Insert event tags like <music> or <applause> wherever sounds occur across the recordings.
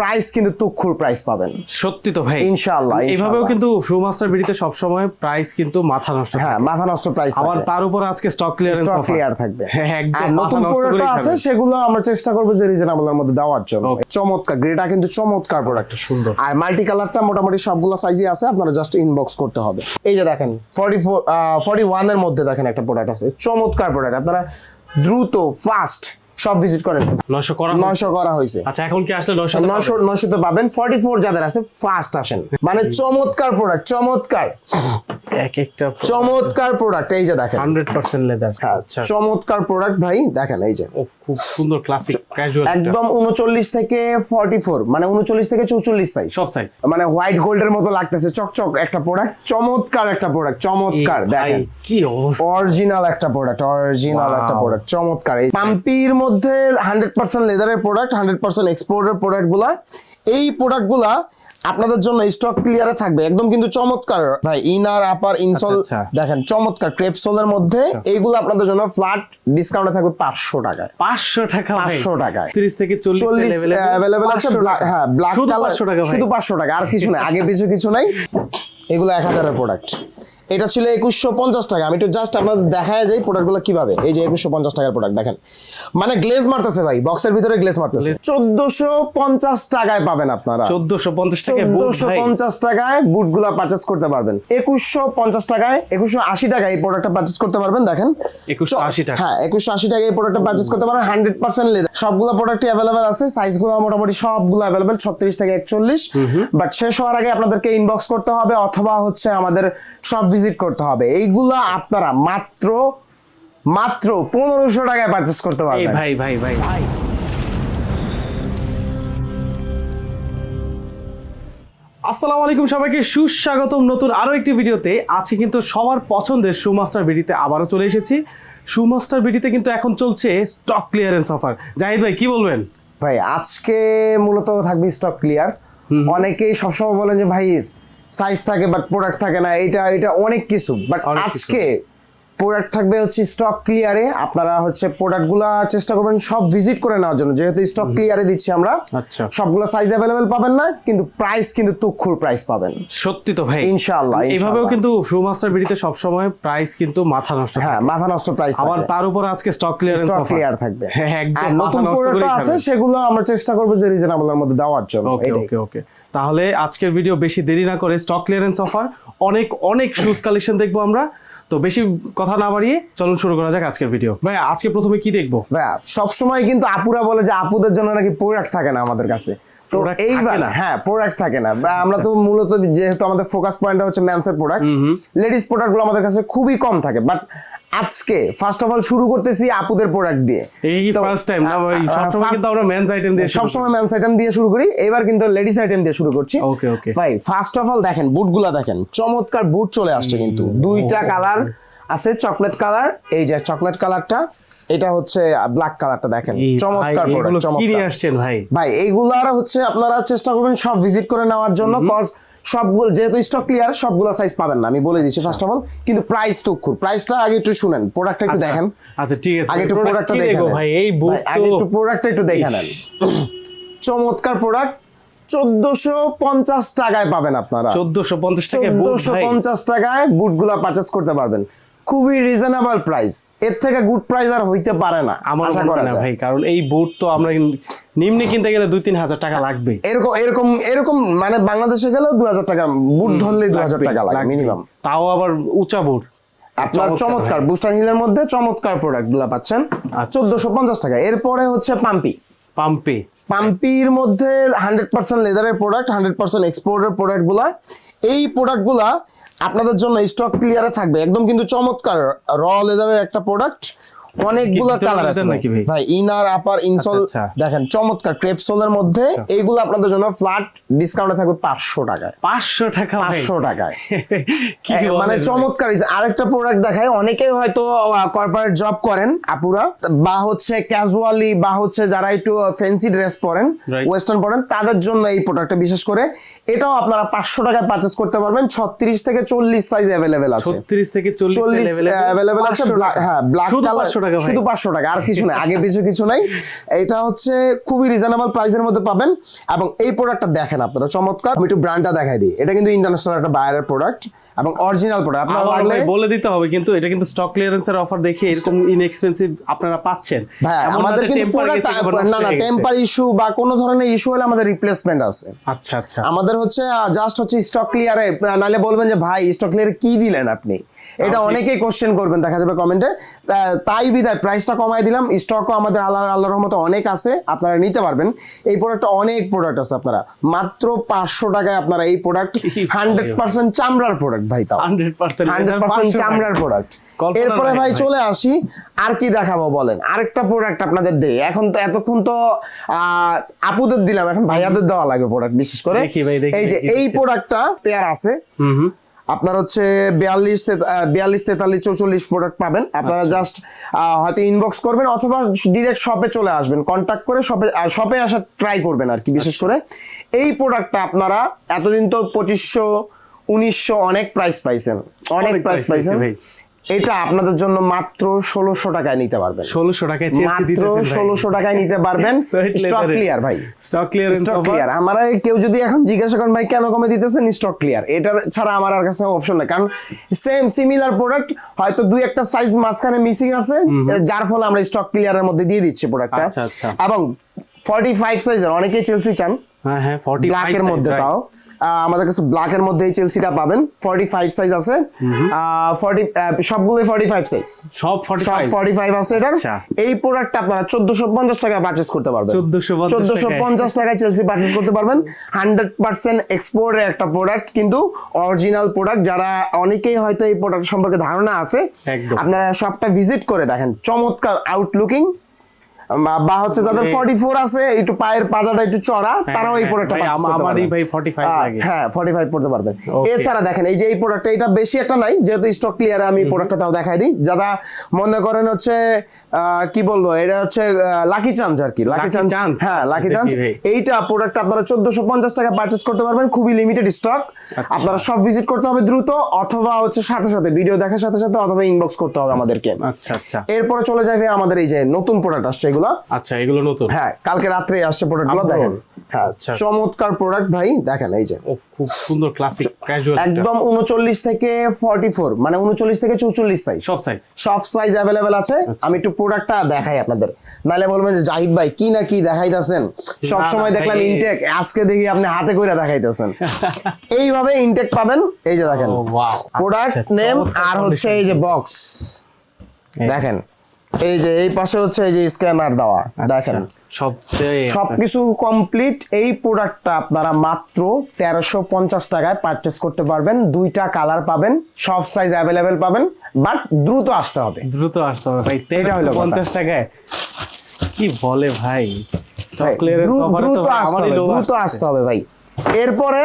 Price কিন্তু তুক্ষুর price পাবেন। সত্যি তো ভাই। ইনশাআল্লাহ, এইভাবেও। কিন্তু শুমাস্টার বিডিতে সবসময় প্রাইস কিন্তু মাথা নষ্ট হ্যাঁ মাথা নষ্ট প্রাইস আবার তার উপর আজকে স্টক ক্লিয়ারেন্স স্টক ক্লিয়ার থাকবে। হ্যাঁ, একদম নতুন প্রোডাক্ট আছে সেগুলো আমরা চেষ্টা করব যে রিজনেবল এর মধ্যে দেওয়ার জন্য। চমৎকার গ্রেটা কিন্তু চমৎকার প্রোডাক্ট সুন্দর। আর মাল্টি কালারটা মোটামুটি সবগুলো সাইজে আছে আপনারা জাস্ট ইনবক্স করতে হবে। এই যে দেখেন ফর্টি ফোর ফর্টি ওয়ানের মধ্যে দেখেন একটা প্রোডাক্ট আছে। চমৎকার প্রোডাক্ট আপনারা দ্রুত ফাস্ট সব ভিজিট করেন। নয়শো করা নয়শো করা হয়েছে। আচ্ছা এখন কি আসলে নয়শো নয়শো তো পাবেন। ফর্টি ফোর যাদের আছে ফাস্ট আসেন। মানে চমৎকার প্রোডাক্ট চমৎকার। এক একটা চমৎকার প্রোডাক্ট এই যে দেখেন। হান্ড্রেড পার্সেন্ট লেদার আচ্ছা। চমৎকার প্রোডাক্ট ভাই দেখেন এই যে। খুব সুন্দর ক্লাসিক ক্যাজুয়াল একদম উনচল্লিশ থেকে ফর্টি ফোর মানে উনচল্লিশ থেকে চৌচল্লিশ সাইজ সব size। মানে হোয়াইট গোল্ডের মতো লাগতেছে চকচক একটা প্রোডাক্ট চমৎকার একটা প্রোডাক্ট চমৎকার দেখেন। কি অবস্থা? অরিজিনাল একটা প্রোডাক্ট অরিজিনাল একটা প্রোডাক্ট চমৎকার। এই পাম্পির মধ্যে হান্ড্রেড পার্সেন্ট লেদারের প্রোডাক্ট হান্ড্রেড পার্সেন্ট এক্সপোর্টের প্রোডাক্টগুলা এই প্রোডাক্টগুলা আপনাদের জন্য স্টক ক্লিয়ারে থাকবে। একদম কিন্তু চমৎকার। ভাই ইনার আপার ইনসোল আচ্ছা, আচ্ছা। দেখেন চমৎকার ক্রেপসোলের মধ্যে এইগুলো আপনাদের জন্য ফ্ল্যাট ডিসকাউন্টে থাকবে পাঁচশো টাকায়। পাঁচশো টাকা ভাই। 500 টাকায়। তিরিশ থেকে চল্লিশ চল্লিশ অ্যাভেলেবেল আছে হ্যাঁ ব্ল্যাক শুধু কালার পাঁচশো টাকা শুধু পাঁচশো টাকা আর কিছু নাই আগে পিছু কিছু নাই। এগুলো এক হাজারের প্রোডাক্ট এটা ছিল একুশশো পঞ্চাশ টাকা। আমি একটু জাস্ট আপনাদের দেখায় যাই প্রোডাক্টগুলো কীভাবে। এই যে একুশশো পঞ্চাশ টাকার প্রোডাক্ট দেখেন। মানে গ্লেজ মারতেছে ভাই বক্সের ভিতরে গ্লেজ মারতেছে। চোদ্দশো পঞ্চাশ টাকায় পাবেন আপনারা। চোদ্দশো পঞ্চাশ টাকা চোদ্দশো পঞ্চাশ টাকায় বুটগুলা পারচেস করতে পারবেন। একুশশো পঞ্চাশ টাকায় একুশশো আশি টাকায় এই প্রোডাক্টটা পারচেস করতে পারবেন দেখেন। 2180 টাকা। হ্যাঁ একুশশো আশি টাকায় এই প্রোডাক্টটা পারচেস করতে পারবেন হান্ড্রেড পার্সেন্ট লেদার সবগুলো প্রোডাক্টই অ্যাভেলেবেল আছে সাইজগুলো মোটামুটি সবগুলো অ্যাভেলেবেল ছত্রিশ থেকে একচল্লিশ। বাট শেষ হওয়ার আগে আপনাদেরকে ইনবক্স করতে হবে অথবা হচ্ছে আমাদের সব ভিজিট করতে হবে। এইগুলা আপনারা মাত্র মাত্র পনেরোশো টাকায় পারচেস করতে পারবেন। ভাই ভাই ভাই ভাই। আসসালামু আলাইকুম সবাইকে সুস্বাগতম নতুন আরও একটি ভিডিওতে। আজকে কিন্তু সবার পছন্দের সুমাস্টার বিডিতে আবারও চলে এসেছি। সুমাস্টার বিডিতে কিন্তু এখন চলছে স্টক ক্লিয়ারেন্স অফার জাহিদ ভাই কি বলবেন? ভাই আজকে মূলত থাকবে স্টক ক্লিয়ার অনেকেই সবসময় বলেন যে ভাই সাইজ থাকে বাট প্রোডাক্ট থাকে না এটা এটা অনেক কিছু বাট আজকে প্রোডাক্ট থাকবে হচ্ছে স্টক ক্লিয়ারে আপনারা হচ্ছে প্রোডাক্টগুলো চেষ্টা করবেন সব ভিজিট করে নেওয়ার জন্য যেহেতু স্টক ক্লিয়ারে দিচ্ছি আমরা আচ্ছা। সবগুলো সাইজ অ্যাভেলেবেল পাবেন না কিন্তু প্রাইস কিন্তু তুক্ষুর প্রাইস পাবেন। সত্যি তো ভাই। ইনশাআল্লাহ, এইভাবেও। কিন্তু সুমাস্টার বিডিতে সবসময় প্রাইস কিন্তু মাথা নষ্ট হ্যাঁ মাথা নষ্ট প্রাইস আবার তার উপর আজকে স্টক ক্লিয়ারেন্স স্টক ক্লিয়ার থাকবে। হ্যাঁ একদম নতুন প্রোডাক্ট আছে সেগুলো আমরা চেষ্টা করব যে রিজনেবল এর মধ্যে দেওয়ার জন্য ওকে ওকে ওকে। তাহলে আজকের ভিডিও বেশি দেরি না করে স্টক ক্লিয়ারেন্স অফার অনেক অনেক শুজ কালেকশন দেখব আমরা। তো বেশি কথা না বাড়িয়ে চলুন শুরু করা যাক আজকের ভিডিও ভাই আজকে প্রথমে কি দেখব? ভাইয়া সবসময় কিন্তু আপুরা বলে যে আপুদের জন্য নাকি প্রোডাক্ট থাকে না আমাদের কাছে। তো এইবার না? হ্যাঁ প্রোডাক্ট থাকে না। আমরা তো মূলত যেহেতু আমাদের ফোকাস পয়েন্টটা হচ্ছে ম্যানসের প্রোডাক্ট লেডিস প্রোডাক্টগুলো আমাদের কাছে খুবই কম থাকে। বাট আজকে ফার্স্ট অফ অল শুরু করতেছি আপুদের প্রোডাক্ট দিয়ে। এই ফার্স্ট টাইম না ভাই? সবসময় কিন্তু আমরা মেন্স আইটেম দিয়ে শুরু করি। সবসময় ম্যানস আইটেম দিয়ে শুরু করি। এবার কিন্তু লেডিস আইটেম দিয়ে শুরু করছি। Okay, okay. ভাই ফার্স্ট অফ অল দেখেন বুটগুলা দেখেন। চমৎকার বুট চলে আসছে কিন্তু। দুইটা কালার আছে চকলেট কালার এই যে চকলেট কালারটা এটা হচ্ছে ব্ল্যাক কালারটা দেখেন। চমৎকার প্রোডাক্ট চমৎকার। ভাই। ভাই এইগুলার হচ্ছে আপনারা চেষ্টা করবেন সব ভিজিট করে নেওয়ার জন্য কজ সবগুলো যেহেতু স্টক ক্লিয়ার সবগুলো সাইজ পাবেন না আমি বলে দিচ্ছি ফার্স্ট অফ অল কিন্তু প্রাইস তো খুব প্রাইসটা আগে একটু শুনেন প্রোডাক্টটা একটু দেখেন। আচ্ছা ঠিক আছে আগে একটু প্রোডাক্টটা দেখেন। ভাই? এই বুট আগে একটু প্রোডাক্টটা একটু দেখে নেন। <clears throat> চমৎকার প্রোডাক্ট চোদ্দশো পঞ্চাশ টাকায় পাবেন আপনারা। চোদ্দশো পঞ্চাশ টাকায় চোদ্দশো পঞ্চাশ টাকায় বুটগুলা পারচেস করতে পারবেন। খুবই রিজনেবল প্রাইস এর থেকে গুড প্রাইস আর হইতে পারে না আমার আশা করা না যায়। ভাই কারণ এই বুট তো আমরা নিম্নে কিনতে গেলে দুই তিন হাজার টাকা লাগবে। এরকম এরকম এরকম মানে বাংলাদেশে গেলেও দু হাজার টাকা বুট ধরলেই দু হাজার টাকা লাগে মিনিমাম তাও আবার উঁচা বুট আপনার চমৎকার বুস্টার হিলের মধ্যে চমৎকার প্রোডাক্টগুলা পাচ্ছেন। আচ্ছা। চোদ্দশো পঞ্চাশ টাকা। এরপরে হচ্ছে পাম্পি পাম্পে পাম্পির মধ্যে হান্ড্রেড পার্সেন্ট লেদারের প্রোডাক্ট হান্ড্রেড পার্সেন্ট এক্সপোর্টের প্রোডাক্টগুলা। এই প্রোডাক্টগুলা আপনাদের জন্য স্টক ক্লিয়ারে থাকবে। একদম কিন্তু চমৎকার র লেদারের একটা প্রোডাক্ট অনেকগুলো কালার আছে নাকি ভাই? ভাই ইনার আপার ইনসোল আচ্ছা, আচ্ছা। দেখেন চমৎকার ক্রেপসোলের মধ্যে এইগুলো আপনাদের জন্য ফ্ল্যাট ডিসকাউন্টে থাকবে পাঁচশো টাকায়। পাঁচশো টাকা ভাই। পাঁচশো টাকায়। <laughs> মানে চমৎকার আরেকটা প্রোডাক্ট দেখায় অনেকেই হয়তো কর্পোরেট জব করেন আপুরা বা হচ্ছে ক্যাজুয়ালি বা হচ্ছে যারা একটু ফ্যান্সি ড্রেস পরেন ওয়েস্টার্ন পরেন তাদের জন্য এই প্রোডাক্টটা বিশেষ করে। এটাও আপনারা পাঁচশো টাকায় পারচেস করতে পারবেন। ছত্রিশ থেকে চল্লিশ সাইজ অ্যাভেলেবেল আছে। ছত্রিশ থেকে চল্লিশ চল্লিশ অ্যাভেলেবেল আছে হ্যাঁ ব্ল্যাক কালার টাকা শুধু পাঁচশো টাকা আর কিছু নাই। আগে পিছু কিছু নাই। এটা হচ্ছে খুবই রিজনেবল প্রাইসের মধ্যে পাবেন। এবং এই প্রোডাক্টটা দেখেন আপনারা চমৎকার। আমি একটু ব্র্যান্ডটা দেখাই দিই। এটা কিন্তু ইন্টারন্যাশনাল একটা বায়ারের প্রোডাক্ট এবং অরিজিনাল প্রোডাক্ট আপনারা লাগলে বলে দিতে হবে কিন্তু এটা কিন্তু স্টক ক্লিয়ারেন্সের অফার দেখে এরকম ইনএক্সপেন্সিভ আপনারা পাচ্ছেন। না আমাদের কিন্তু প্রোডাক্ট না না টেম্পার ইস্যু বা কোনো ধরনের ইস্যু হলে আমাদের রিপ্লেসমেন্ট আছে। আচ্ছা আচ্ছা। আমাদের হচ্ছে জাস্ট হচ্ছে স্টক ক্লিয়ারে নালে বলবেন যে ভাই স্টক ক্লিয়ারে কি দিলেন আপনি? এটা অনেকেই কোশ্চেন করবেন দেখা যাবে কমেন্টে তাই বিদায় প্রাইসটা কমাই দিলাম। স্টকও আমাদের আল্লাহ আল্লাহর রহমতে অনেক আছে আপনারা নিতে পারবেন। এই প্রোডাক্টটা অনেক প্রোডাক্ট আছে আপনারা। মাত্র পাঁচশো টাকায় আপনারা এই প্রোডাক্ট হান্ড্রেড পার্সেন্ট চামড়ার প্রোডাক্ট ভাই তাও। 100% হান্ড্রেড পার্সেন্ট চামড়ার প্রোডাক্ট এরপরে ভাই। চলে আসি আর কি দেখাবো বলেন? আরেকটা প্রোডাক্ট আপনাদের দেই। এখন তো এতক্ষণ তো আহ, আপুদের দিলাম। এখন ভাইয়াদের দেওয়া লাগে প্রোডাক্ট বিশেষ করে। এই যে এই প্রোডাক্টটা পেয়ার আছে। হুম হুম। আপনার হচ্ছে বিয়াল্লিশ বিয়াল্লিশ তেতাল্লিশ চৌচল্লিশ প্রোডাক্ট পাবেন আপনারা আচ্ছা। জাস্ট হয়তো ইনবক্স করবেন অথবা ডিরেক্ট শপে চলে আসবেন কন্ট্যাক্ট করে শপে শপে আসার ট্রাই করবেন আর কি বিশেষ আচ্ছা। করে এই প্রোডাক্টটা আপনারা এতদিন তো পঁচিশশো উনিশশো অনেক প্রাইস পাইছেন অনেক প্রাইস পাইছেন ভাই। এটা আপনাদের জন্য মাত্র ষোলোশো টাকায় নিতে পারবেন। ষোলোশো টাকায় মাত্র ষোলোশো টাকায় নিতে পারবেন। <laughs> স্টক ক্লিয়ার ভাই। স্টক ক্লিয়ারেন্স স্টক ক্লিয়ার আমার কেউ যদি এখন জিজ্ঞাসা করেন ভাই কেন কমে দিতেছেন স্টক ক্লিয়ার এটার ছাড়া আমার আর কাছে অপশন নেই। কারণ সেম সিমিলার প্রোডাক্ট হয়তো দুই একটা সাইজ মাঝখানে মিসিং আছে যার ফলে আমরা স্টক ক্লিয়ারের মধ্যে দিয়ে দিচ্ছি প্রোডাক্টটা আচ্ছা, আচ্ছা। এবং ফর্টি ফাইভ সাইজের অনেকেই চেলসি চান। হ্যাঁ হ্যাঁ 40 ব্ল্যাকের মধ্যে তাও। আমাদের কাছে ব্ল্যাক এর মধ্যে এই চেলসিটা পাবেন। ফর্টি ফাইভ সাইজ আছে ফর্টি সবগুলোই ফর্টি ফাইভ সাইজ সব সব 45 ফর্টি ফাইভ আছে এটার। আচ্ছা। এই প্রোডাক্টটা আপনারা চোদ্দশো পঞ্চাশ টাকা পারচেস করতে পারবেন। 1450 চোদ্দশো টাকায়। পঞ্চাশ টাকায় চেলসি পারচেস করতে পারবেন। হান্ড্রেড পার্সেন্ট এক্সপোর্টের একটা প্রোডাক্ট কিন্তু অরিজিনাল প্রোডাক্ট যারা অনেকেই হয়তো এই প্রোডাক্ট সম্পর্কে ধারণা আছে আপনারা শপটা ভিজিট করে দেখেন। চমৎকার আউটলুকিং বা হচ্ছে যাদের মানে- ফর্টি ফোর আছে একটু পায়ের পাজাটা একটু চড়া তারাও এই প্রোডাক্টটা হ্যাঁ, ভাই, আমারই ভাই 45 লাগে। হ্যাঁ ফর্টি ফাইভ পড়তে পারবেন। এছাড়া দেখেন এই যে এই প্রোডাক্টটা এটা বেশি একটা নাই যেহেতু স্টক ক্লিয়ারে আমি প্রোডাক্টটা তাও দেখাই দিই। যারা মনে করেন হচ্ছে কি বলব এটা হচ্ছে লাকি চান্স আর কি। লাকি চান্স হ্যাঁ লাকি চান্স এইটা প্রোডাক্ট আপনারা চোদ্দশো পঞ্চাশ টাকা পারচেস করতে পারবেন খুবই লিমিটেড স্টক আপনারা সব ভিজিট করতে হবে দ্রুত অথবা হচ্ছে সাথে সাথে ভিডিও দেখার সাথে সাথে অথবা ইনবক্স করতে হবে আমাদেরকে। আচ্ছা আচ্ছা। এরপরে চলে যাবে আমাদের এই যে নতুন প্রোডাক্ট আসছে এগুলো। আচ্ছা এগুলো নতুন? হ্যাঁ কালকে রাত্রে আসছে প্রোডাক্টগুলো দেখেন। হ্যাঁ আচ্ছা। চমৎকার প্রোডাক্ট ভাই দেখেন এই যে। খুব সুন্দর ক্লাসিক ক্যাজুয়াল একদম উনচল্লিশ থেকে ফর্টি ফোর মানে উনচল্লিশ থেকে চৌচল্লিশ সাইজ সব? আচ্ছা। সব সাইজ অ্যাভেলেবেল আছে। আমি একটু প্রোডাক্টটা দেখাই আপনাদের। নাহলে বলবেন যে জাহিদ ভাই কি না কি দেখাইতেছেন? সব সময় দেখলাম ইনটেক আজকে দেখি আপনি হাতে কইরা দেখাইতেছেন। <laughs> এইভাবে ইনটেক পাবেন এই যে দেখেন। প্রোডাক্ট আচ্ছা, নেম আর হচ্ছে এই যে বক্স দেখেন এই যে এই পাশে হচ্ছে এই যে স্ক্যানার দেওয়া আচ্ছা। দেখেন। সবকিছু কমপ্লিট এই প্রোডাক্টটা আপনারা মাত্র তেরোশো পঞ্চাশ টাকায় পারচেস করতে পারবেন। দুইটা কালার পাবেন সব সাইজ অ্যাভেলেবেল পাবেন বাট দ্রুত আসতে হবে। দ্রুত আসতে হবে ভাই এটা হলো পঞ্চাশ টাকায়। কি বলে ভাই? দ্রুত আসতে হবে দ্রুত আসতে হবে ভাই। এরপরে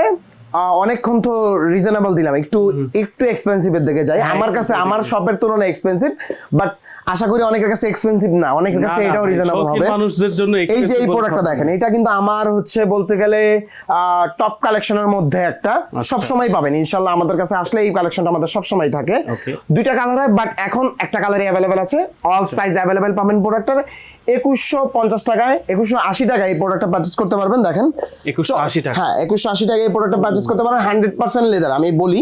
অনেকক্ষণ তো রিজনেবল দিলাম। একটু একটু এক্সপেন্সিভের দিকে যাই। আমার কাছে আমার শপের তুলনায় এক্সপেন্সিভ বাট আশা করি অনেকের কাছে এক্সপেন্সিভ না। অনেকের কাছে এটাও রিজনেবল হবে। মানুষদের জন্য এই যে এই প্রোডাক্টটা দেখেন এটা কিন্তু আমার হচ্ছে বলতে গেলে টপ কালেকশনের মধ্যে একটা আচ্ছা। সব সময় পাবেন। ইনশাল্লাহ আমাদের কাছে আসলে এই কালেকশনটা আমাদের সব সময় থাকে। দুইটা কালার হয় বাট এখন একটা কালারই অ্যাভেলেবেল আছে। অল সাইজ অ্যাভেলেবেল পাবেন প্রোডাক্টটার একুশশো পঞ্চাশ টাকায় একুশশো আশি টাকায় এই প্রোডাক্টটা পারচেস করতে পারবেন দেখেন। 2180 টাকা। হ্যাঁ একুশশো আশি টাকায় এই প্রোডাক্টটা পারচেস করতে পারেন হান্ড্রেড পার্সেন্ট লেদার আমি বলি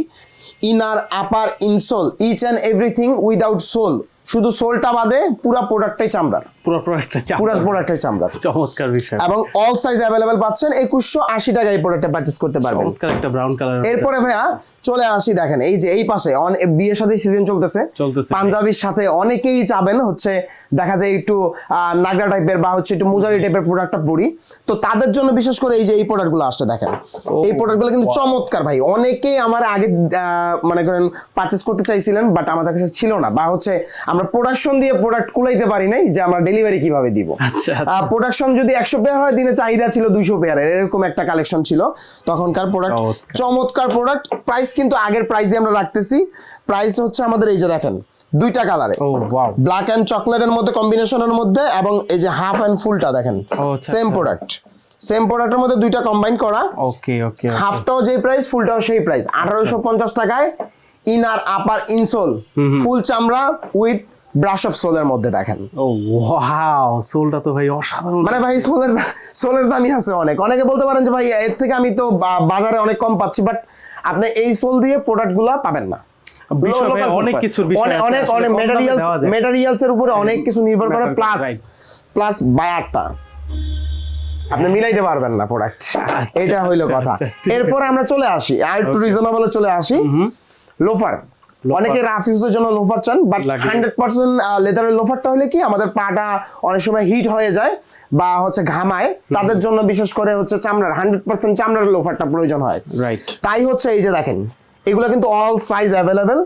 inner upper insole each and everything without sole শুধু সোলটা বাদে পুরো প্রোডাক্টটাই চামড়ার। পুরো প্রোডাক্টটা পুরো প্রোডাক্টটাই চামড়ার। চমৎকার বিষয়। এবং অল সাইজ অ্যাভেলেবেল পাচ্ছেন একুশশো আশি টাকায় এই প্রোডাক্টটা পারচেস করতে পারবেন। চমৎকার একটা ব্রাউন কালার এরপরে ভাইয়া চলে আসি দেখেন এই যে এই পাশে বিয়ের সাথে সিজন চলতেছে। পাঞ্জাবির সাথে অনেকেই চাবেন হচ্ছে দেখা যায় একটু নাগরা টাইপের বা হচ্ছে একটু মুজারি টাইপের প্রোডাক্টটা পরি। তো তাদের জন্য বিশেষ করে এই যে এই প্রোডাক্টগুলো আসছে দেখেন। এই প্রোডাক্টগুলো কিন্তু চমৎকার ভাই। অনেকেই আমার আগে মনে করেন পারচেস করতে চাইছিলেন বাট আমাদের কাছে ছিল না। বা হচ্ছে আমরা প্রোডাকশন দিয়ে প্রোডাক্ট কুলাইতে পারি নাই যে আমরা ডেলিভারি কীভাবে দিব। আচ্ছা, প্রোডাকশন যদি একশো পেয়ার হয় দিনে চাহিদা ছিল দুইশো পেয়ারের এরকম একটা কালেকশন ছিল। তখনকার প্রোডাক্ট। চমৎকার। প্রোডাক্ট প্রাইস কিন্তু আগের প্রাইসে আমরা রাখতেছি। প্রাইস হচ্ছে আমাদের এই যে দেখেন দুইটা কালারে ব্ল্যাক অ্যান্ড চকলেটের মধ্যে কম্বিনেশনের মধ্যে এবং এই যে হাফ অ্যান্ড ফুলটা দেখেন আচ্ছা, সেম আচ্ছা। প্রোডাক্ট সেম প্রোডাক্টের মধ্যে দুইটা কম্বাইন করা। ওকে ওকে হাফটাও যেই প্রাইস ফুলটাও সেই প্রাইস আঠারোশো পঞ্চাশ টাকায় ইনার আপার ইনসোল ফুল চামড়া উইথ ব্রাশ অফ সোলের মধ্যে দেখেন। ও ওয়াও সোলটা তো ভাই অসাধারণ। মানে ভাই সোলের সোলের দামই আছে অনেক। অনেকে বলতে পারেন যে ভাই এর থেকে আমি তো বাজারে অনেক কম পাচ্ছি বাট আপনি এই সোল দিয়ে প্রোডাক্টগুলো পাবেন না। অনেক কিছুর পাবেন। বিষয় অনেক অনেক মেটেরিয়ালস মেটেরিয়ালস এর উপরে অনেক কিছু নির্ভর করে প্লাস প্লাস বায়ারটা আপনি মিলাইতে পারবেন না প্রোডাক্ট এটা হইল কথা। আচ্ছা, ঠিক আছে। এরপর আমরা চলে আসি আর একটু রিজনেবলে চলে আসি। লোফার অনেকে রাফ ইউজের জন্য লোফার চান বাট হান্ড্রেড পার্সেন্ট লেদারের লোফারটা হলে কি আমাদের পাটা অনেক সময় হিট হয়ে যায় বা হচ্ছে ঘামায়। তাদের জন্য বিশেষ করে হচ্ছে চামড়ার হান্ড্রেড পার্সেন্ট চামড়ার লোফারটা প্রয়োজন হয়। রাইট তাই হচ্ছে এই যে দেখেন এগুলো কিন্তু অল সাইজ অ্যাভেলেবেল?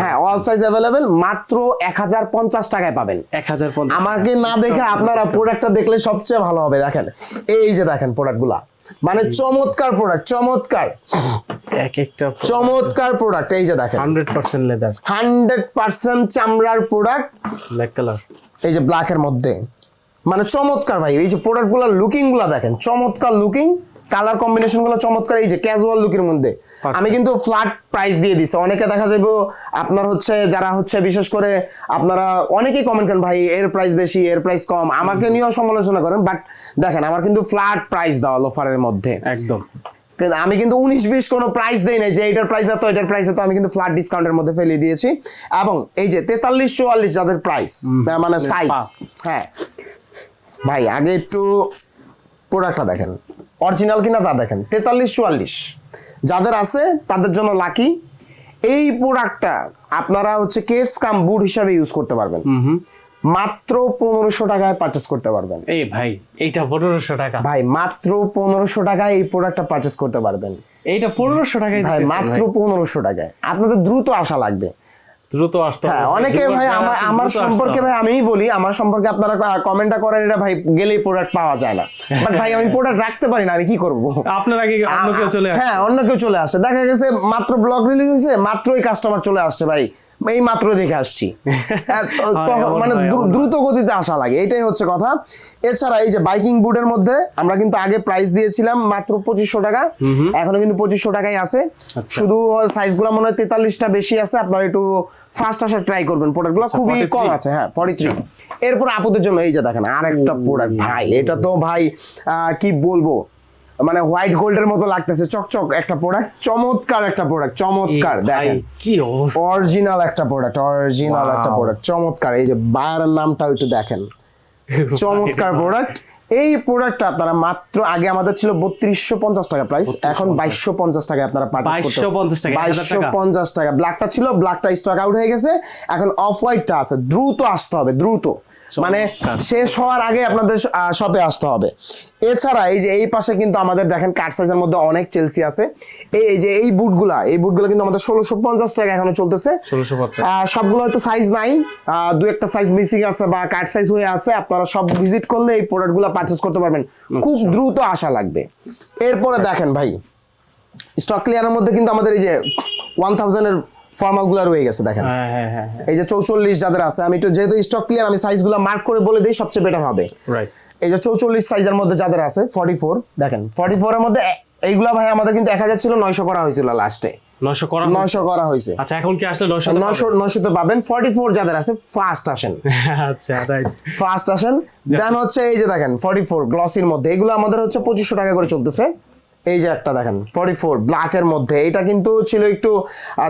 হ্যাঁ অল সাইজ অ্যাভেলেবেল মাত্র এক হাজার পঞ্চাশ টাকায় পাবেন। এক হাজার পঞ্চাশ আমাকে না দেখে আপনারা প্রোডাক্টটা দেখলে সবচেয়ে ভালো হবে দেখেন। এই যে দেখেন প্রোডাক্টগুলা মানে চমৎকার প্রোডাক্ট চমৎকার। এক একটা চমৎকার প্রোডাক্ট এই যে দেখেন। Hundred percent leather hundred percent চামড়ার প্রোডাক্ট ব্ল্যাক কালার এই যে ব্ল্যাকের মধ্যে। মানে চমৎকার ভাই এই যে প্রোডাক্টগুলা লুকিংগুলা দেখেন চমৎকার লুকিং কালার কম্বিনেশনগুলো চমৎকার। এই যে ক্যাজুয়াল লুকের মধ্যে। আমি কিন্তু ফ্ল্যাট প্রাইস দিয়ে দিছি। অনেকে দেখা যাবে আপনার হচ্ছে যারা হচ্ছে বিশেষ করে আপনারা অনেকেই কমেন্ট করেন ভাই এর প্রাইস বেশি এর প্রাইস কম। আমাকে নিয়েও সমালোচনা করেন বাট দেখেন আমার কিন্তু ফ্ল্যাট প্রাইস দেওয়া অফারের মধ্যে। একদম। আমি কিন্তু উনিশ বিশ কোনো প্রাইস দেই নাই যে এটার প্রাইস এত এটার প্রাইস এত আমি কিন্তু ফ্ল্যাট ডিসকাউন্টের মধ্যে ফেলে দিয়েছি। এবং এই যে তেতাল্লিশ চুয়াল্লিশ যাদের প্রাইস মানে সাইজ হ্যাঁ। ভাই আগে একটু প্রোডাক্টটা দেখেন। অরিজিনাল কিনা তা দেখেন। তেতাল্লিশ চুয়াল্লিশ। যাদের আছে তাদের জন্য লাকি এই প্রোডাক্টটা আপনারা হচ্ছে কেটস কাম বুট হিসাবে ইউজ করতে পারবেন। মাত্র পনেরোশো টাকায় পারচেস করতে পারবেন। এই ভাই এইটা পনেরোশো টাকা। ভাই মাত্র পনেরোশো টাকায় এই প্রোডাক্টটা পারচেস করতে পারবেন। এইটা পনেরোশো টাকায় ভাই মাত্র পনেরোশো টাকায়। আপনাদের দ্রুত আসা লাগবে। দ্রুত আসতে হ্যাঁ অনেকে ভাই আমার আমার সম্পর্কে ভাই আমিই বলি আমার সম্পর্কে আপনারা কমেন্টটা করেন এটা ভাই গেলেই প্রোডাক্ট পাওয়া যায় না। বাট ভাই আমি প্রোডাক্ট রাখতে পারি না আমি কি করব? আপনার আগে অন্য কেউ চলে আসে? হ্যাঁ অন্য কেউ চলে আসে। দেখা গেছে মাত্র ব্লগ রিলিজ হয়েছে মাত্রই কাস্টমার চলে আসছে ভাই। এই মাত্র দেখে আসছি। <laughs> হ্যাঁ, মানে। দ্রুত গতিতে আসা লাগে এটাই হচ্ছে কথা। এছাড়া এই যে বাইকিং বুটের মধ্যে আমরা কিন্তু আগে প্রাইস দিয়েছিলাম মাত্র পঁচিশশো টাকা এখনও কিন্তু পঁচিশশো টাকাই আছে। আচ্ছা। শুধু সাইজগুলো মনে হয় তেতাল্লিশটা বেশি আছে আপনারা একটু ফার্স্ট আসার ট্রাই করবেন। প্রোডাক্ট প্রোডাক্টগুলো খুবই কম আছে হ্যাঁ ফর্টি থ্রি এরপর আপুদের জন্য এই যে দেখেন আর একটা প্রোডাক্ট ভাই এটা তো ভাই আহ, কি বলব? মানে হোয়াইট গোল্ডের মতো লাগতেছে। চকচক একটা প্রোডাক্ট চমৎকার একটা প্রোডাক্ট চমৎকার দেখেন। কি অরিজিনাল একটা প্রোডাক্ট অরিজিনাল একটা প্রোডাক্ট চমৎকার। এই যে বায়ারের নামটাও একটু দেখেন। <laughs> চমৎকার প্রোডাক্ট এই প্রোডাক্টটা আপনারা মাত্র আগে আমাদের ছিল বত্রিশশো পঞ্চাশ টাকা প্রাইস এখন বাইশশো পঞ্চাশ টাকা আপনারা করতে 2250 টাকা, 1000 বাইশশো। পঞ্চাশ টাকা। ব্ল্যাকটা ছিল ব্ল্যাকটা স্টক আউট হয়ে গেছে। এখন অফ হোয়াইটটা আছে। দ্রুত আসতে হবে দ্রুত। মানে শেষ হওয়ার আগে আপনাদের শপে আসতে হবে। এছাড়া এই যে এই পাশে কিন্তু আমাদের দেখেন কাট সাইজের মধ্যে অনেক চেলসি আছে। এই যে এই বুটগুলা এই বুটগুলো কিন্তু আমাদের ষোলোশো পঞ্চাশ টাকা এখনও চলতেছে। সবগুলো হয়তো সাইজ নাই। আহ, দু একটা সাইজ মিসিং আছে বা কাট সাইজ হয়ে আছে আপনারা সব ভিজিট করলে এই প্রোডাক্টগুলো পারচেস করতে পারবেন। খুব দ্রুত আসা লাগবে। এরপরে দেখেন ভাই স্টক ক্লিয়ারের মধ্যে কিন্তু আমাদের এই যে ওয়ান থাউজেন্ডের ফর্মালগুলো রয়ে গেছে দেখেন। হ্যাঁ হ্যাঁ হ্যাঁ এই যে চৌচল্লিশ যাদের আছে আমি একটু যেহেতু স্টক ক্লিয়ার আমি সাইজগুলো মার্ক করে বলে দিই সবচেয়ে বেটার হবে। এই যে চৌচল্লিশ সাইজের মধ্যে যাদের আছে ফর্টি ফোর দেখেন ফর্টি মধ্যে এইগুলা ভাই আমাদের কিন্তু এক হাজার ছিল নয়শো করা হয়েছিল লাস্টে নশো করা নয়শো করা হয়েছে। আচ্ছা এখন কি আসলে নয়শো নয়শো তো পাবেন ফর্টি ফোর যাদের আছে ফার্স্ট আসেন। <laughs> আচ্ছা ফার্স্ট আসেন দেন হচ্ছে এই যে দেখেন ফর্টি ফোর গ্লসির মধ্যে এগুলো আমাদের হচ্ছে পঁচিশশো টাকা করে চলতেছে। এই যে একটা দেখেন ফর্টি ফোর ব্ল্যাকের মধ্যে। এটা কিন্তু ছিল একটু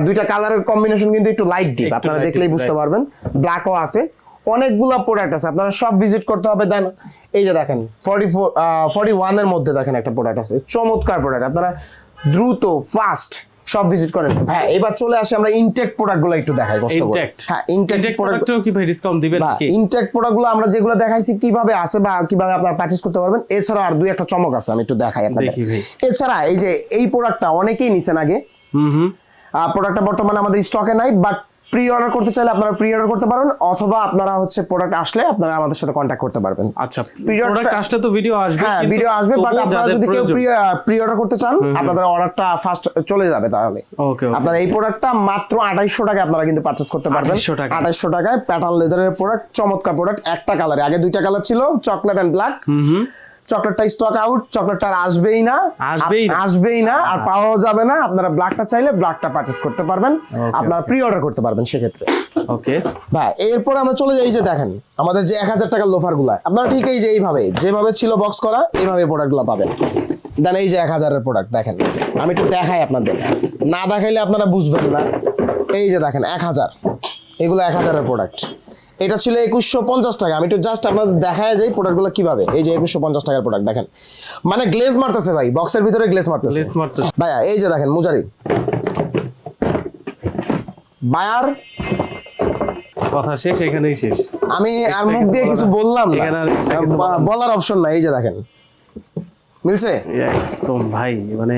দুইটা কালারের কম্বিনেশন কিন্তু একটু লাইট ডিপ আপনারা দেখলেই বুঝতে পারবেন। ব্ল্যাকও আছে। অনেকগুলা প্রোডাক্ট আছে আপনারা সব ভিজিট করতে হবে। দেন এই যে দেখেন ফর্টি ফোর ফর্টি ওয়ানের মধ্যে দেখেন একটা প্রোডাক্ট আছে। চমৎকার প্রোডাক্ট আপনারা দ্রুত ফাস্ট সব ভিজিট করেন। হ্যাঁ এবার চলে আসে আমরা ইনটেক প্রোডাক্টগুলো একটু দেখাই কষ্ট করে। ইনটেক্ট হ্যাঁ ইনটেক প্রোডাক্ট প্রোডাক্টেও কি ভাই ডিসকাউন্ট দিবেন নাকি? কি ইনটেক প্রোডাক্টগুলো আমরা যেগুলো দেখাইছি কীভাবে আছে বা কীভাবে আপনারা পারচেজ করতে পারবেন এছাড়া আর দুই একটা চমক আছে আমি একটু দেখাই আপনাদের। এছাড়া এই যে এই প্রোডাক্টটা অনেকেই নিছেন আগে। হুম হুম। প্রোডাক্টটা বর্তমানে আমাদের স্টকে নাই বাট প্রি অর্ডার করতে চাইলে আপনারা প্রি অর্ডার করতে পারেন অথবা আপনারা হচ্ছে প্রোডাক্ট আসলে আপনারা আমাদের সাথে কন্ট্যাক্ট করতে পারবেন। আচ্ছা Period প্রোডাক্ট আসলে তো ভিডিও আসবে হ্যাঁ ভিডিও আসবে বাট আপনারা যদি কেউ প্রয়োজন- প্রি অর্ডার করতে চান আপনাদের অর্ডারটা ফার্স্ট চলে যাবে তাহলে। Okay. আপনারা এই প্রোডাক্টটা মাত্র আঠাইশশো টাকায় আপনারা কিন্তু পারচেস করতে পারবেন। 2800 টাকা। আঠাইশশো টাকায় প্যাটার্ন লেদারের প্রোডাক্ট চমৎকার প্রোডাক্ট একটা কালারে আগে দুইটা কালার ছিল চকলেট এন্ড ব্ল্যাক চকলেটটা স্টক আউট চকলেটটা আর আসবেই না। আসবেই না। আর পাওয়াও যাবে না। আপনারা ব্ল্যাকটা চাইলে ব্ল্যাকটা পারচেস করতে পারবেন। আপনারা প্রি অর্ডার করতে পারবেন সেক্ষেত্রে। ওকে ভাই এরপর আমরা চলে যাই যে দেখেন আমাদের যে এক হাজার টাকার লোফারগুলা। আপনারা ঠিক এই যে এইভাবে যেভাবে ছিল বক্স করা এইভাবে প্রোডাক্টগুলা পাবেন। দেন এই যে এক হাজারের প্রোডাক্ট দেখেন। আমি একটু দেখাই আপনাদের। না দেখাইলে আপনারা বুঝবেন না। এই যে দেখেন এক হাজার। এগুলো এক হাজারের প্রোডাক্ট এটা ছিল একুশশো পঞ্চাশ টাকা। আমি একটু জাস্ট আপনাদের দেখায় যাই প্রোডাক্টগুলো কীভাবে। এই যে একুশশো পঞ্চাশ টাকার প্রোডাক্ট দেখেন। মানে গ্লেজ মারতেছে ভাই বক্সের ভিতরে গ্লেজ মারতেছে। ভাইয়া এই যে দেখেন মুজারি বায়ার। কথা শেষ এখানেই শেষ। আমি আর মুখ দিয়ে কিছু বললাম না। বলার অপশন নাই এই যে দেখেন। মিলছে একদম ভাই মানে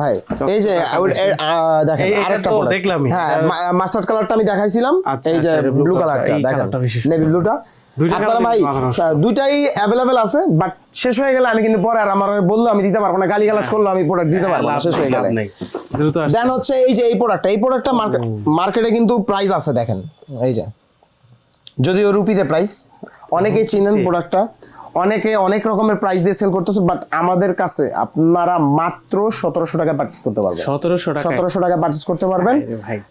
ভাই এই যে দেখেন আরেকটা। দেখলামই। হ্যাঁ মাস্টার্ড কালারটা আমি দেখাইছিলাম আচ্ছা, এই যে আচ্ছা, ব্লু কালারটা দেখেন। নেভি ব্লুটা আপনারা ভাই দুইটাই অ্যাভেলেবেল আছে বাট শেষ হয়ে গেলে আমি কিন্তু পরে আর আমার বলল আমি দিতে পারব না গালি গালাজ করল আমি প্রোডাক্ট দিতে পারব না শেষ হয়ে গেলে। দেন হচ্ছে এই যে এই প্রোডাক্টটা এই প্রোডাক্টটা মার্কেটে কিন্তু প্রাইস আছে দেখেন এই যে যদিও রুপিতে প্রাইস অনেকেই চিনেন প্রোডাক্টটা অনেকে অনেক রকমের প্রাইস দিয়ে সেল করতেছে বাট আমাদের কাছে আপনারা মাত্র সতেরোশো টাকা পার্চেস করতে পারবেন। সতেরোশো টাকা সতেরোশো টাকা পার্চেস করতে পারবেন।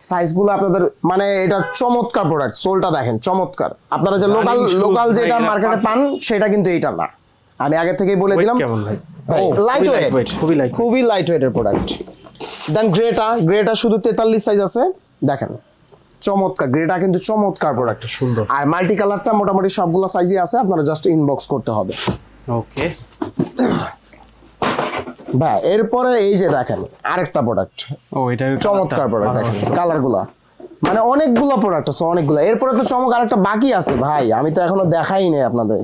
সাইজগুলো আপনাদের মানে এটা চমৎকার প্রোডাক্ট সোলটা দেখেন চমৎকার। আপনারা যে লোকাল লোকাল যেটা মার্কেটে পান সেটা কিন্তু এটা না। আমি আগে থেকেই বলে দিলাম। লাইট ওয়েট খুবই লাইট খুবই লাইট ওয়েটের প্রোডাক্ট দেন গ্রেটা গ্রেটা শুধু তেতাল্লিশ সাইজ আছে। দেখেন চমৎকার গ্রেটা কিন্তু চমৎকার প্রোডাক্ট সুন্দর। আর মাল্টি কালারটা মোটামুটি সবগুলো সাইজই আছে আপনারা জাস্ট ইনবক্স করতে হবে। ওকে ভাই এরপরে এই যে দেখেন আরেকটা প্রোডাক্ট ও এটা চমৎকার প্রোডাক্ট দেখেন কালারগুলো মানে অনেকগুলো প্রোডাক্ট আছে অনেকগুলো। এরপরে তো চমক আরেকটা বাকি আছে ভাই আমি তো এখনও দেখাই নাই আপনাদের।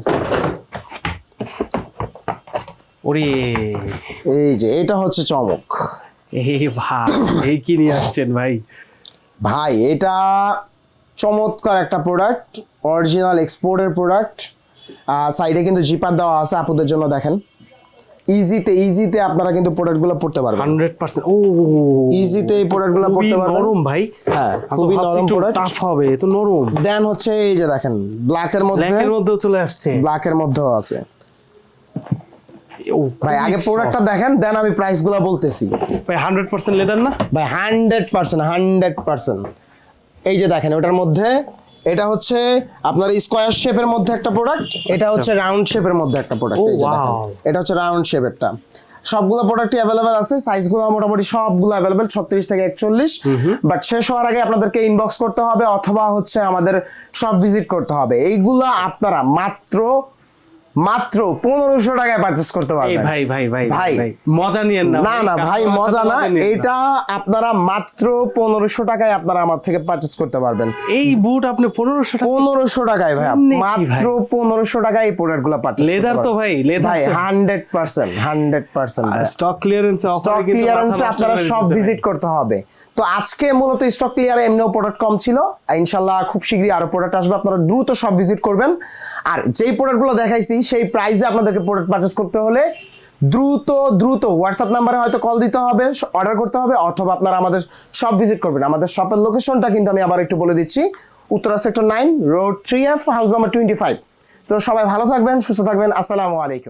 ওরে। এই যে এটা হচ্ছে চমক। এই ভাই এই কি নিয়ে আসছেন ভাই? ভাই এটা চমৎকার একটা প্রোডাক্ট অরিজিনাল এক্সপোর্টের প্রোডাক্ট সাইডে কিন্তু জিপার দেওয়া আছে আপুদের জন্য দেখেন। ইজিতে ইজিতে আপনারা কিন্তু প্রোডাক্টগুলো পড়তে পারবেন। হান্ড্রেড পার্সেন্ট ও! ইজিতে এই প্রোডাক্টগুলো পড়তে পারবেন। নরম ভাই। হ্যাঁ খুবই নরম প্রোডাক্ট টাফ হবে তো নরম। দেন হচ্ছে এই যে দেখেন ব্ল্যাকের মধ্যে ব্ল্যাকের মধ্যেও চলে আসছে। ব্ল্যাকের মধ্যেও আছে। ভাই আগে প্রোডাক্টটা দেখেন দেন আমি প্রাইসগুলো বলতেছি। ভাই হান্ড্রেড পার্সেন্ট লেদার না? ভাই হান্ড্রেড পার্সেন্ট হান্ড্রেড পার্সেন্ট এই যে দেখেন ওটার মধ্যে এটা হচ্ছে আপনার স্কোয়ার শেপের মধ্যে একটা প্রোডাক্ট এটা হচ্ছে রাউন্ড শেপের মধ্যে একটা প্রোডাক্ট এই যে দেখেন এটা হচ্ছে রাউন্ড শেপেরটা সবগুলো প্রোডাক্টই অ্যাভেলেবেল আছে সাইজগুলো মোটামুটি সবগুলো অ্যাভেলেবেল ছত্রিশ থেকে একচল্লিশ। বাট শেষ হওয়ার আগে আপনাদেরকে ইনবক্স করতে হবে অথবা হচ্ছে আমাদের সব ভিজিট করতে হবে। এইগুলা আপনারা মাত্র মাত্র পনেরোশো টাকায় পারচেস করতে পারবেন। ভাই ভাই ভাই ভাই। মজা নিয়েন না না ভাই মজা না এটা আপনারা মাত্র পনেরোশো টাকায় আপনারা আমার থেকে পারচেস করতে পারবেন। এই বুট আপনি পনেরোশো পনেরোশো টাকায় ভাই মাত্র পনেরোশো টাকায় এই প্রোডাক্টগুলো পারচেস Leather তো ভাই, leather ভাই hundred percent hundred percent stock clearance stock ক্লিয়ারেন্সে আপনারা সব ভিজিট করতে হবে। তো আজকে মূলত স্টক ক্লিয়ারে এমনিও প্রোডাক্ট কম ছিল। ইনশাল্লাহ খুব শীঘ্রই আরও প্রোডাক্ট আসবে আপনারা দ্রুত সব ভিজিট করবেন। আর যেই প্রোডাক্টগুলো দেখাইছি সেই প্রাইসে আপনাদেরকে প্রোডাক্ট পারচেস করতে হলে দ্রুত দ্রুত হোয়াটসঅ্যাপ নাম্বারে হয়তো কল দিতে হবে অর্ডার করতে হবে, অথবা আপনারা আমাদের শপ ভিজিট করবেন। আমাদের শপের লোকেশনটা কিন্তু আমি আবার একটু বলে দিচ্ছি। Uttara sector nine road three F house number twenty five তো সবাই ভালো থাকবেন, সুস্থ থাকবেন। আসসালামু আলাইকুম।